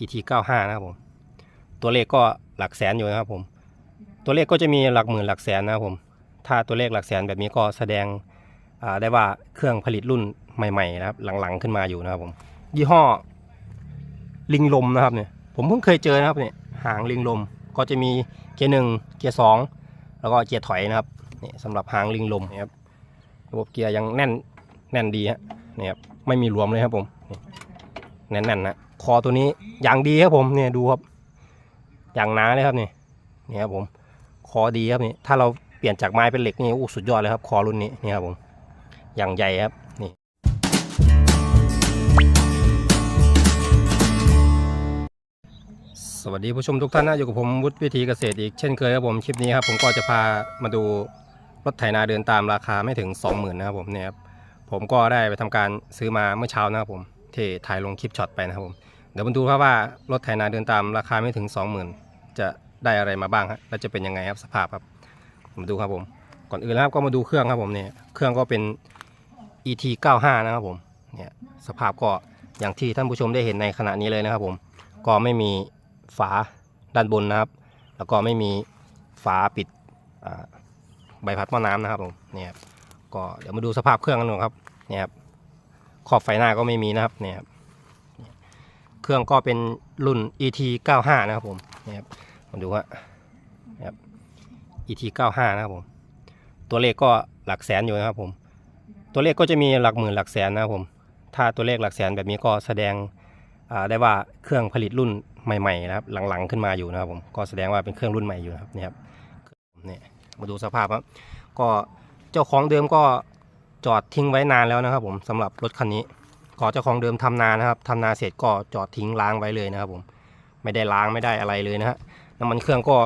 ET 95 นะครับผม ตัวเลขก็หลักแสนอยู่นะครับผม ตัวเลขก็จะมีหลักหมื่นหลักแสนนะครับผม ถ้าตัวเลขหลักแสนแบบนี้ก็แสดงได้ว่าเครื่องผลิตรุ่นใหม่ๆนะครับ หลังๆขึ้นมาอยู่นะครับผม ยี่ห้อลิงลมนะครับเนี่ย ผมเพิ่งเคยเจอนะครับเนี่ย หางลิงลม ก็จะมีเกียร์หนึ่งเกียร์สองแล้วก็เกียร์ถอยนะครับนี่สำหรับหางลิงลมนะครับ ระบบเกียร์ยังแน่นแน่นดีฮะนี่ครับ ไม่มีรวมเลยครับผม แน่นๆนะ คอตัวนี้อย่างดีครับผมเนี่ยดูครับ อย่างหนาเลยครับนี่นี่ครับผมคอดีครับนี่ถ้าเราเปลี่ยนจากไม้เป็นเหล็กนี่อู้สุดยอดเลยครับ คอรุ่นนี้นี่ครับผมอย่างใหญ่ครับนี่สวัสดีผู้ชมทุกท่านนะอยู่กับผมวุฒิวิธีเกษตรอีกเช่นเคยครับผมคลิปนี้ครับผมก็จะพามาดูรถไถนาเดินตามราคาไม่ถึง 20,000นะครับผมเนี่ยครับผมก็ได้ไปทำการซื้อมาเมื่อเช้านะครับผมที่ถ่ายลงคลิปช็อตไปนะครับผม เดี๋ยวมาดูครับว่ารถไถนาเดินตามราคาไม่ถึง 20,000 จะได้อะไรมาบ้างฮะและจะเป็นยังไงครับสภาพครับมาดูครับผม ก่อนอื่นนะครับก็มาดูเครื่องครับผมเนี่ยเครื่องก็เป็น ET 95นะครับผมเนี่ยสภาพก็อย่างที่ท่านผู้ชมได้เห็นในขณะนี้เลยนะครับผมก็ไม่มีฝาด้านบนนะครับ แล้วก็ไม่มีฝาปิดใบพัดหม้อน้ำนะครับผมเนี่ยก็เดี๋ยวมาดูสภาพเครื่องกันหน่อยครับเนี่ยครับขอบไฟหน้าก็ไม่มีนะครับเนี่ยครับ เครื่องก็เป็นรุ่น ET 95นะครับผมนี่ครับมาดูฮะเนี่ยครับ ET 95นะครับผม ตัวเลขก็หลักแสนอยู่นะครับผม ตัวเลขก็จะมีหลักหมื่นหลักแสนนะครับผม ถ้าตัวเลขหลักแสนแบบนี้ก็แสดงได้ว่าเครื่องผลิตรุ่นใหม่ๆนะครับ หลังๆขึ้นมาอยู่นะครับผม ก็แสดงว่าเป็นเครื่องรุ่นใหม่อยู่นะครับนี่ครับเนี่ยมาดูสภาพครับ ก็เจ้าของเดิมก็จอดทิ้งไว้นานแล้วนะครับผมสำหรับรถคันนี้ ก็เจ้าของเดิมทำนานะครับทำนาเสร็จก็จอดทิ้งล้างไว้เลยนะครับผมไม่ได้ล้างไม่ได้อะไรเลยนะฮะน้ำมันเครื่องก็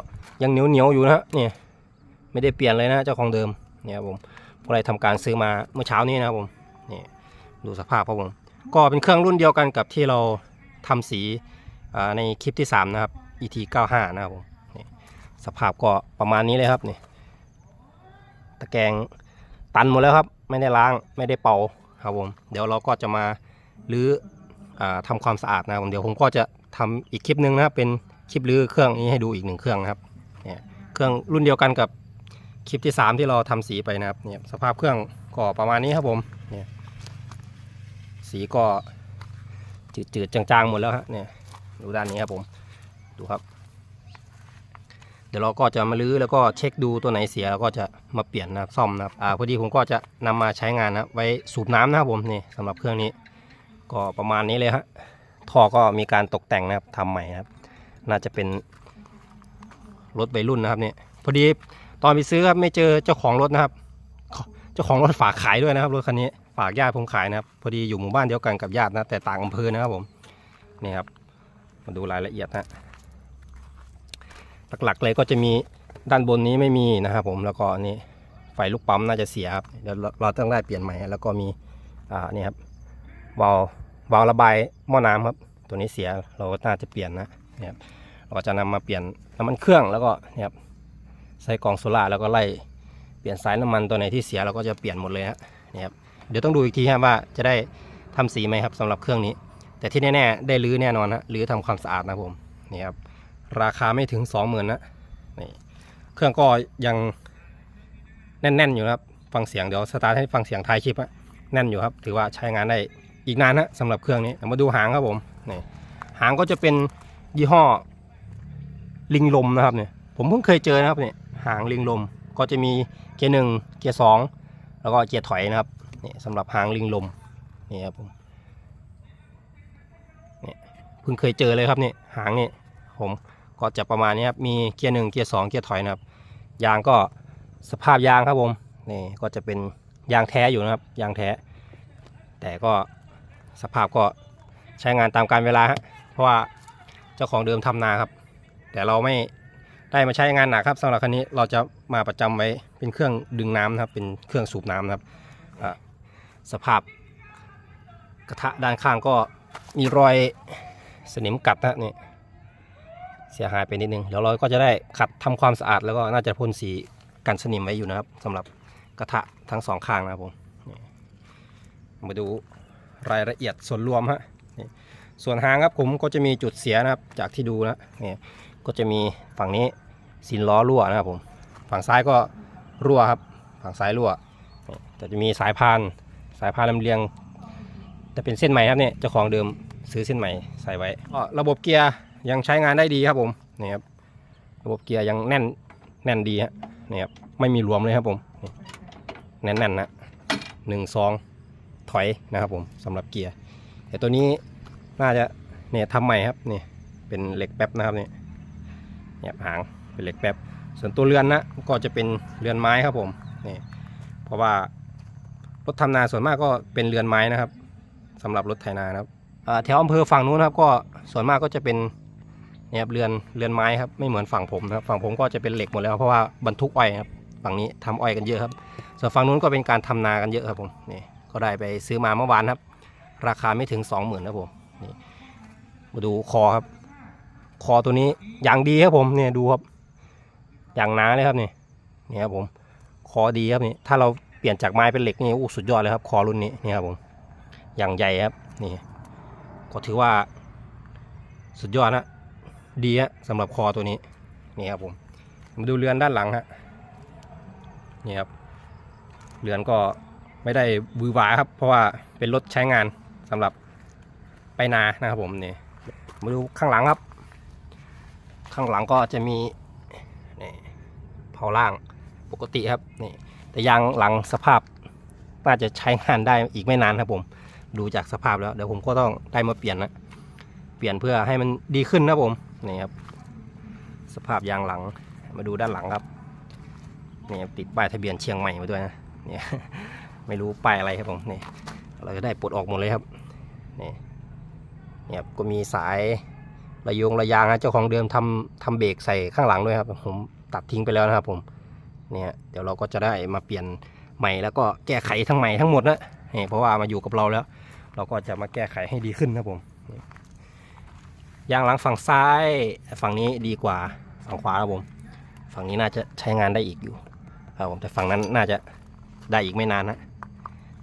ยังเหนียวเหนียวอยู่นะฮะเนี่ยไม่ได้เปลี่ยนเลยนะเจ้าของเดิมเนี่ยครับผมก็เลยทำการซื้อมาเมื่อเช้านี้นะครับผมนี่ดูสภาพครับผมก็เป็นเครื่องรุ่นเดียวกันกับที่เราทำสีในคลิปที่ 3 นะครับ ET 95นะครับผมนี่สภาพก็ประมาณนี้เลยครับนี่ตะแกรงตันหมดแล้วครับ ไม่ได้ล้างไม่ได้เป่า ครับผมเดี๋ยวเราก็จะมารื้ออาทำความสะอาดนะครับผมเดี๋ยวผมก็จะทำอีกคลิปหนึงนะเป็นคลิปรื้อเครื่องนี้ให้ดูอีกหนึ่งเครื่องนะครับเนี่ยเครื่องรุ่นเดียวกันกับคลิปที่ 3 ที่เราทำสีไปนะครับเนี่ยสภาพเครื่องก็ประมาณนี้ครับผมเนี่ยสีก็จืดๆจางๆหมดแล้วฮะเนี่ยดูด้านนี้ครับผมดูครับ เดี๋ยวเราก็จะมาลื้อแล้วก็เช็คดูตัวไหนเสียแล้วก็จะมาเปลี่ยนนะครับซ่อมนะครับอ่าพอดีผมก็จะนำมาใช้งานนะครับไว้สูบน้ำนะครับผมนี่สำหรับเครื่องนี้ ก็ประมาณนี้เลยฮะท่อก็มีการตกแต่งนะครับทำใหม่นะครับ น่าจะเป็นรถใบรุ่นนะครับเนี่ยพอดีตอนไปซื้อครับไม่เจอเจ้าของรถนะครับ เจ้าของรถฝากขายด้วยนะครับรถคันนี้ฝากญาติผมขายนะครับ พอดีอยู่หมู่บ้านเดียวกันกับญาตินะแต่ต่างอำเภอนะครับผมนี่ครับมาดูรายละเอียดนะ หลักๆเลยก็จะมีด้านบนนี้ไม่มีนะครับผมแล้วก็นี่ไฟลูกปั๊มน่าจะเสียครับเดี๋ยวเราต้องได้เปลี่ยนใหม่แล้วก็มีอ่านี่ครับวาล์ววาล์วระบายหม้อน้ำครับ ตัวนี้เสียเราก็น่าจะเปลี่ยนนะเนี่ยครับเราก็จะนำมาเปลี่ยนน้ำมันเครื่องแล้วก็เนี่ยครับใส่กล่องโซล่าแล้วก็ไล่เปลี่ยนสายน้ำมันตัวไหนที่เสียเราก็จะเปลี่ยนหมดเลยฮะนี่ครับเดี๋ยวต้องดูอีกทีครับว่าจะได้ทำสีไหมครับสำหรับเครื่องนี้ แต่ที่แน่ๆได้รื้อแน่นอนฮะรื้อทำความสะอาดนะผมนี่ครับ ราคาไม่ถึง20,000นะนี่เครื่องก็ยังแน่นๆอยู่ครับ ฟังเสียงเดี๋ยวสตาร์ทให้ฟังเสียงท้ายคลิปฮะแน่นอยู่ครับ ถือว่าใช้งานได้อีกนานนะสำหรับเครื่องนี้มาดูหางครับผมนี่หางก็จะเป็นยี่ห้อลิงลมนะครับเนี่ยผมเพิ่งเคยเจอนะครับเนี่ยหางลิงลมก็จะมีเกียร์หนึ่งเกียร์สองแล้วก็เกียร์ถอยนะครับนี่สำหรับหางลิงลมนี่ครับผมนี่เพิ่งเคยเจอเลยครับนี่หางนี่ผม ก็จะประมาณนี้ครับ มีเกียร์หนึ่งเกียร์สองเกียร์ถอยนะครับ ยางก็สภาพยางครับผม นี่ก็จะเป็นยางแท้อยู่นะครับ ยางแท้ แต่ก็สภาพก็ใช้งานตามการเวลาฮะ เพราะว่าเจ้าของเดิมทำนาครับ แต่เราไม่ได้มาใช้งานหนักครับสำหรับคันนี้เราจะมาประจำไว้เป็นเครื่องดึงน้ำนะครับ เป็นเครื่องสูบน้ำนะครับสภาพกระทะด้านข้างก็มีรอยสนิมกัดนะนี่ เสียหายไปนิดนึงเดี๋ยวเราก็จะได้ขัดทำความสะอาดแล้วก็น่าจะพ่นสีกันสนิมไว้อยู่นะครับสำหรับกระทะทั้งสองข้างนะครับผมมาดูรายละเอียดส่วนรวมฮะส่วนหางครับผมก็จะมีจุดเสียนะครับ จากที่ดูนะเนี่ยก็จะมีฝั่งนี้สินล้อรั่วนะครับผมฝั่งซ้ายก็รั่วครับ ฝั่งซ้ายรั่วแต่จะมีสายพานสายพานลำเลียงแต่เป็นเส้นใหม่ครับเนี่ยเจ้าของเดิมซื้อเส้นใหม่ใส่ไว้ก็ระบบเกียร์ ยังใช้งานได้ดีครับผมนี่ครับระบบเกียร์ยังแน่นแน่นดีฮะนี่ครับไม่มีรวมเลยครับผมแน่นๆนะหนึ่งสองถอยนะครับผมสำหรับเกียร์แต่ตัวนี้น่าจะเนี่ยทำใหม่ครับนี่เป็นเหล็กแป๊บนะครับเนี่ยเนี่ยหางเป็นเหล็กแป๊บส่วนตัวเรือนนะก็จะเป็นเรือนไม้ครับผมนี่เพราะว่ารถทำนาส่วนมากก็เป็นเรือนไม้นะครับสำหรับรถไถนานะครับแถวอำเภอฝั่งนู้นครับก็ส่วนมากก็จะเป็น นี่ครับเรือนเรือนไม้ครับไม่เหมือนฝั่งผมนะครับฝั่งผมก็จะเป็นเหล็กหมดแล้วเพราะว่าบรรทุกอ้อยครับฝั่งนี้ทำอ้อยกันเยอะครับ ส่วนฝั่งนู้นก็เป็นการทำนากันเยอะครับผมนี่ก็ได้ไปซื้อมาเมื่อวานครับ ราคาไม่ถึง 20,000นะครับผมนี่มาดูคอครับ คอตัวนี้อย่างดีครับผมเนี่ยดูครับ อย่างหนาเลยครับนี่นี่ครับผมคอดีครับนี่ถ้าเราเปลี่ยนจากไม้เป็นเหล็กนี่อู้สุดยอดเลยครับ คอรุ่นนี้นี่ครับผมอย่างใหญ่ครับนี่ก็ถือว่าสุดยอดนะ ดีฮะสำหรับคอตัวนี้นี่ครับผมมาดูเรือนด้านหลังฮะนี่ครับเรือนก็ไม่ได้วือหวาครับ เพราะว่าเป็นรถใช้งานสำหรับไปนานะครับผมนี่มาดูข้างหลังครับ ข้างหลังก็จะมีนี่เผาล่างปกติครับนี่แต่ยางหลังสภาพน่าจะใช้งานได้อีกไม่นานครับผม ดูจากสภาพแล้วเดี๋ยวผมก็ต้องได้มาเปลี่ยนนะเปลี่ยนเพื่อให้มันดีขึ้นนะผม นี่ครับ สภาพยางหลัง มาดูด้านหลังครับนี่ติดป้ายทะเบียนเชียงใหม่มาด้วยนะนี่ไม่รู้ป้ายอะไรครับผมนี่เราจะได้ปลดออกหมดเลยครับนี่เนี่ยครับก็มีสายระยงระยางนะเจ้าของเดิมทำทำเบรกใส่ข้างหลังด้วยครับ ผมตัดทิ้งไปแล้วนะครับผมเนี่ยเดี๋ยวเราก็จะได้มาเปลี่ยนใหม่แล้วก็แก้ไขทั้งใหม่ทั้งหมดนะนี่เพราะว่ามาอยู่กับเราแล้ว เราก็จะมาแก้ไขให้ดีขึ้นนะครับผม ยางหลังฝั่งซ้าย ฝั่งนี้ดีกว่าฝั่งขวาครับผม ฝั่งนี้น่าจะใช้งานได้อีกอยู่ครับผมแต่ฝั่งนั้นน่าจะได้อีกไม่นานนะ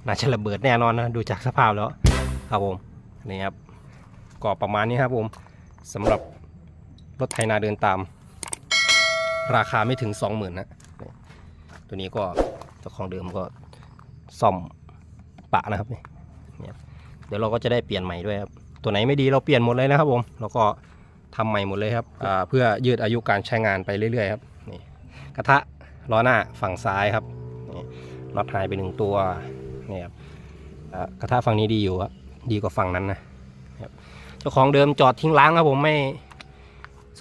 น่าจะระเบิดแน่นอนนะดูจากสภาพแล้วครับผมนี่ครับก็ประมาณนี้ครับผมสำหรับรถไถนาเดินตาม ราคาไม่ถึง 20,000นะตัวนี้ก็เจ้าของเดิมก็ซ่อมปะนะครับนี่เนี่ยเดี๋ยวเราก็จะได้เปลี่ยนใหม่ด้วยครับ ตัวไหนไม่ดีเราเปลี่ยนหมดเลยนะครับผมแล้วก็ทำใหม่หมดเลยครับเพื่อยืดอายุการใช้งานไปเรื่อยๆครับนี่กระทะล้อหน้าฝั่งซ้ายครับนี่น็อตหายไปหนึ่งตัวนี่ครับกระทะฝั่งนี้ดีอยู่ครับดีกว่าฝั่งนั้นนะเจ้าของเดิมจอดทิ้งล้างครับผมไม่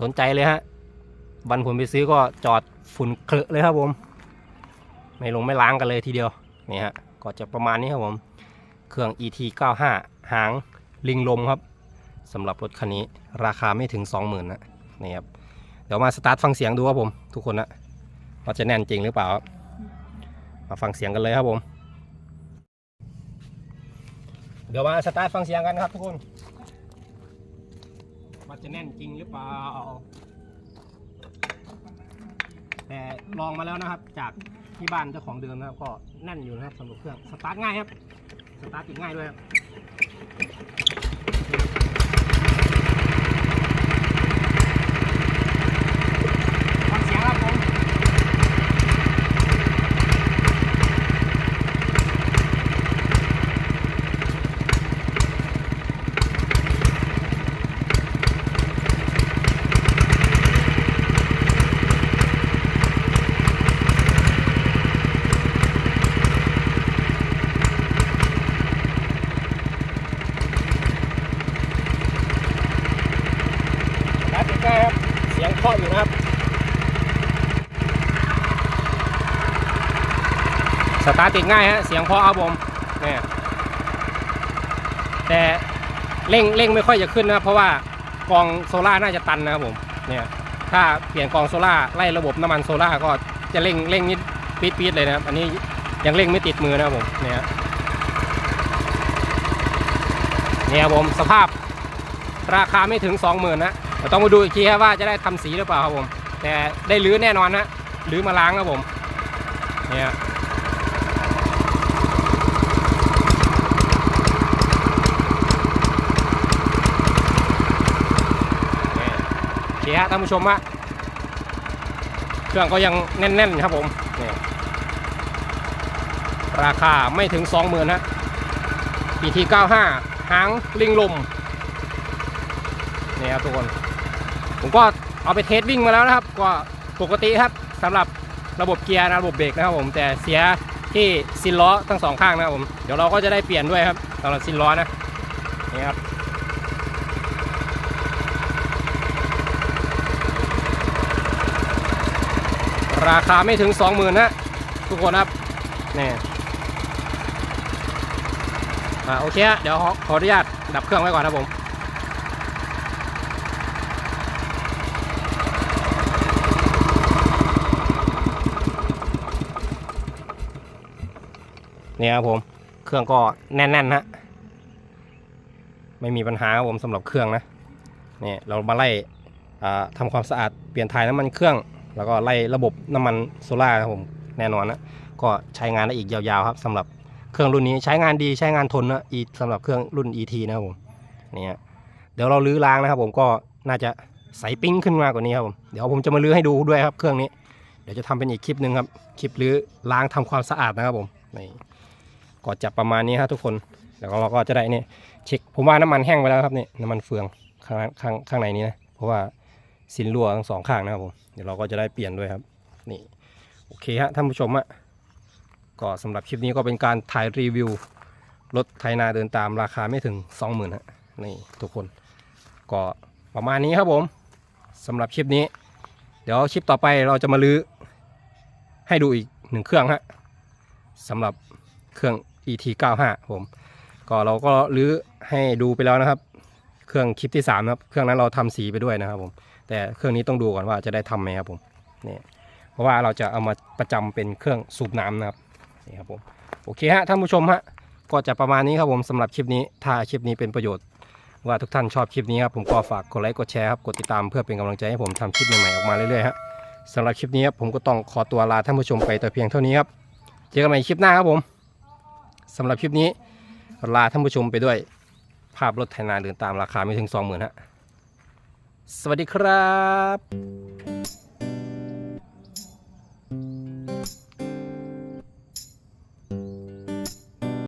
สนใจเลยฮะวันผมไปซื้อก็จอดฝุ่นเคลอะเลยครับผม ไม่ลงไม่ล้างกันเลยทีเดียวนี่ฮะก็จะประมาณนี้ครับผม เครื่อง ET 95 หาง ลิงลมครับสำหรับรถคันนี้ราคาไม่ถึง 20,000นะนี่ครับเดี๋ยวมาสตาร์ทฟังเสียงดูครับผม ทุกคนนะว่าจะแน่นจริงหรือเปล่าครับมาฟังเสียงกันเลยครับผม เดี๋ยวมาสตาร์ทฟังเสียงกันครับทุกคนว่าจะแน่นจริงหรือเปล่าแต่ลองมาแล้วนะครับ จากที่บ้านเจ้าของเดิมนะครับ ก็แน่นอยู่นะครับสำหรับเครื่องสตาร์ทง่ายครับสตาร์ทติดง่ายด้วยครับฟังเสียงครับผม ครับติดง่ายครับ เสียงเคาะอยู่นะครับ สตาร์ทติดง่ายฮะเสียงพอเคาบผมเนี่ยแต่เร่งเร่งไม่ค่อยจะขึ้นนะครับเพราะว่ากองโซล่าน่าจะตันนะครับผมเนี่ยถ้าเปลี่ยนกองโซล่าไล่ระบบน้ำมันโซล่าก็จะเร่งเร่งนิดปี๊ดปี๊ดเลยนะครับอันนี้ยังเร่งไม่ติดมือนะครับผมเนี่ยเนี่ยผมสภาพราคาไม่ถึง 20,000นะเดี๋ยวต้องมาดูอีกทีครับว่าจะได้ทำสีหรือเปล่าครับผมแต่ได้รื้อแน่นอนนะรื้อมาล้างครับผมเนี่ย เคฮะ ท่านผู้ชมฮะเครื่องก็ยังแน่นๆครับผมนี่ราคาไม่ถึง 20,000ฮะ PT 95 หางลิงลมนี่ครับทุกคน ผมก็เอาไปเทสวิ่งมาแล้วนะครับ ก็ปกติครับสำหรับระบบเกียร์นะระบบเบรกนะครับผมแต่เสียที่ซินล้อทั้งสองข้างนะครับผม เดี๋ยวเราก็จะได้เปลี่ยนด้วยครับสำหรับซินล้อนะนี่ครับ ราคาไม่ถึง 20,000นะทุกคนครับนี่อ่าโอเคฮะเดี๋ยวขออนุญาตดับเครื่องไว้ก่อนนะผมเนี่ยครับผม เครื่องก็แน่นๆฮะไม่มีปัญหาครับผมสำหรับเครื่องนะเนี่ยเรามาไล่ทำความสะอาดเปลี่ยนถ่ายน้ำมันเครื่อง แล้วก็ไล่ระบบน้ำมันโซล่าครับผมแน่นอนนะก็ใช้งานได้อีกยาวๆครับสำหรับเครื่องรุ่นนี้ใช้งานดีใช้งานทนนะอีสำหรับเครื่องรุ่น ET นะครับผมเนี่ยเดี๋ยวเราลื้อล้างนะครับผมก็น่าจะใสปิ้งขึ้นมากกว่านี้ครับผมเดี๋ยวผมจะมาลื้อให้ดูด้วยครับเครื่องนี้ เดี๋ยวจะทำเป็นอีกคลิปหนึ่งครับคลิปลื้อล้างทำความสะอาดนะครับผมนี่ก็จะประมาณนี้ครับทุกคนแล้วก็เราก็จะได้เนี่ยเช็คผมว่าน้ำมันแห้งไปแล้วครับนี่น้ำมันเฟืองข้างข้างข้างในนี้นะเพราะว่า สินรั่วทั้งสองข้างนะครับผมเดี๋ยวเราก็จะได้เปลี่ยนด้วยครับนี่โอเคฮะท่านผู้ชมอะก็สำหรับคลิปนี้ก็เป็นการถ่ายรีวิวรถไถนาเดินตามราคาไม่ถึง 20,000ฮะนี่ทุกคน ก็ประมาณนี้ครับผมสำหรับคลิปนี้ เดี๋ยวคลิปต่อไปเราจะมาลื้อให้ดูอีกหนึ่งเครื่องฮะสำหรับเครื่อง ET 95 ผมก็เราก็รื้อให้ดูไปแล้วนะครับ เครื่องคลิปที่3นะครับ เครื่องนั้นเราทำสีไปด้วยนะครับผม แต่เครื่องนี้ต้องดูก่อนว่าจะได้ทำไหมครับผมนี่เพราะว่าเราจะเอามาประจำเป็นเครื่องสูบน้ำนะครับนี่ครับผมโอเคฮะท่านผู้ชมฮะก็จะประมาณนี้ครับผมสำหรับคลิปนี้ถ้าคลิปนี้เป็นประโยชน์ ว่าทุกท่านชอบคลิปนี้ครับผมก็ฝากกดไลค์กดแชร์ครับกดติดตามเพื่อเป็นกำลังใจให้ผมทำคลิปใหม่ๆออกมาเรื่อยๆฮะสำหรับคลิปนี้ครับผมก็ต้องขอตัวลาท่านผู้ชมไปแต่เพียงเท่านี้ครับเจอกันใหม่คลิปหน้าครับผมสำหรับคลิปนี้ลาท่านผู้ชมไปด้วยภาพรถไถนาเดินตามราคาไม่ถึง 20,000ฮะ สวัสดีครับ